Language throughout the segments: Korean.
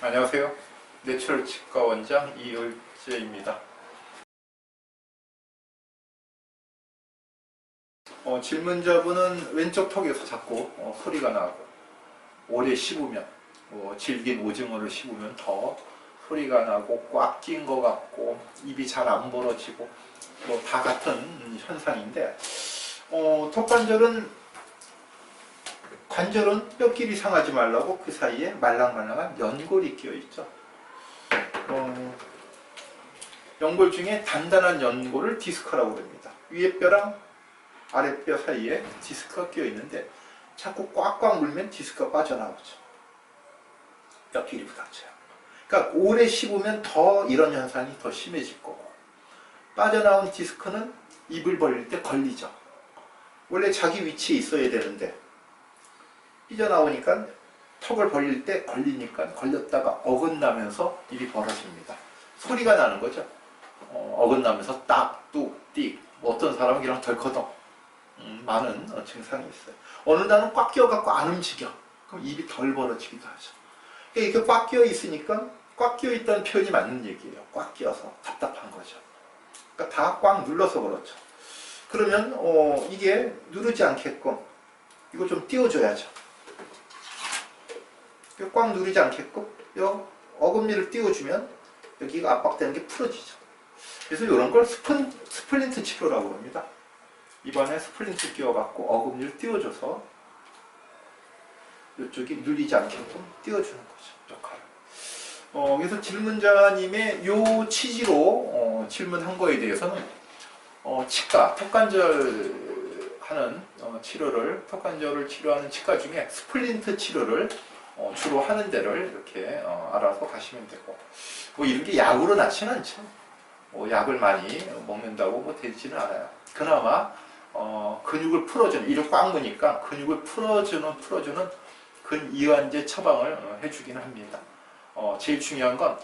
안녕하세요. 내추럴 치과 원장 이을재입니다. 어, 질문자분은 왼쪽 턱에서 자꾸 어, 소리가 나고 오래 씹으면 뭐 질긴 오징어를 씹으면 더 소리가 나고 꽉 낀 것 같고 입이 잘 안 벌어지고 뭐 다 같은 음, 현상인데 어, 턱관절은 관절은 뼈끼리 상하지 말라고 그 사이에 말랑말랑한 연골이 끼어 있죠. 어, 연골 중에 단단한 연골을 디스크라고 합니다. 위에 뼈랑 아래 뼈 사이에 디스크가 끼어 있는데 자꾸 꽉꽉 물면 디스크가 빠져나오죠. 뼈끼리 부닥쳐요. 그러니까 오래 씹으면 더 이런 현상이 더 심해질 거고 빠져나온 디스크는 입을 벌릴 때 걸리죠. 원래 자기 위치에 있어야 되는데 삐져나오니까 턱을 벌릴 때 걸리니까 걸렸다가 어긋나면서 입이 벌어집니다. 소리가 나는 거죠. 어, 긋나면서 딱, 뚝, 띡. 뭐 어떤 사람은 그냥 덜커덕. 음, 많은 어, 증상이 있어요. 어느 날은 꽉 끼어갖고 안 움직여. 그럼 입이 덜 벌어지기도 하죠. 그러니까 이렇게 꽉 끼어 있으니까 꽉 끼어 있다는 표현이 맞는 얘기예요. 꽉 끼어서 답답한 거죠. 그러니까 다 꽉 눌러서 그렇죠. 그러면 어, 이게 누르지 않게끔 이거 좀 띄워줘야죠. 이거 꽉 누르지 않게끔 요 어금니를 띄워주면 여기가 압박되는 게 풀어지죠. 그래서 이런 걸 스플, 스플린트 치료라고 합니다. 입안에 스플린트 끼워갖고 어금니를 띄워줘서 이쪽이 눌리지 않게끔 띄워주는 거죠. 역할을. 어, 그래서 질문자님의 요 취지로 어, 질문한 거에 대해서는 어, 치과, 턱관절 하는 어, 치료를, 턱관절을 치료하는 치과 중에 스플린트 치료를 어, 주로 하는 데를 이렇게 어, 알아서 가시면 되고 뭐 이런 게 약으로 낫지는 않죠. 뭐 약을 많이 먹는다고 뭐 되지는 않아요. 그나마 어, 근육을 풀어주는 이를 꽉 무니까 근육을 풀어주는 풀어주는 근이완제 처방을 어, 해주긴 합니다. 어, 제일 중요한 건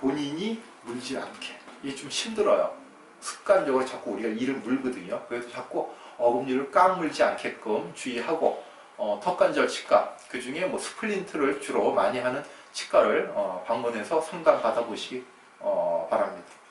본인이 물지 않게 이게 좀 힘들어요. 습관적으로 자꾸 우리가 이를 물거든요. 그래서 자꾸 어금니를 꽉 물지 않게끔 주의하고 어, 턱관절 치과 그 중에 뭐 스플린트를 주로 많이 하는 치과를 어, 방문해서 상담 받아보시기 어, 바랍니다.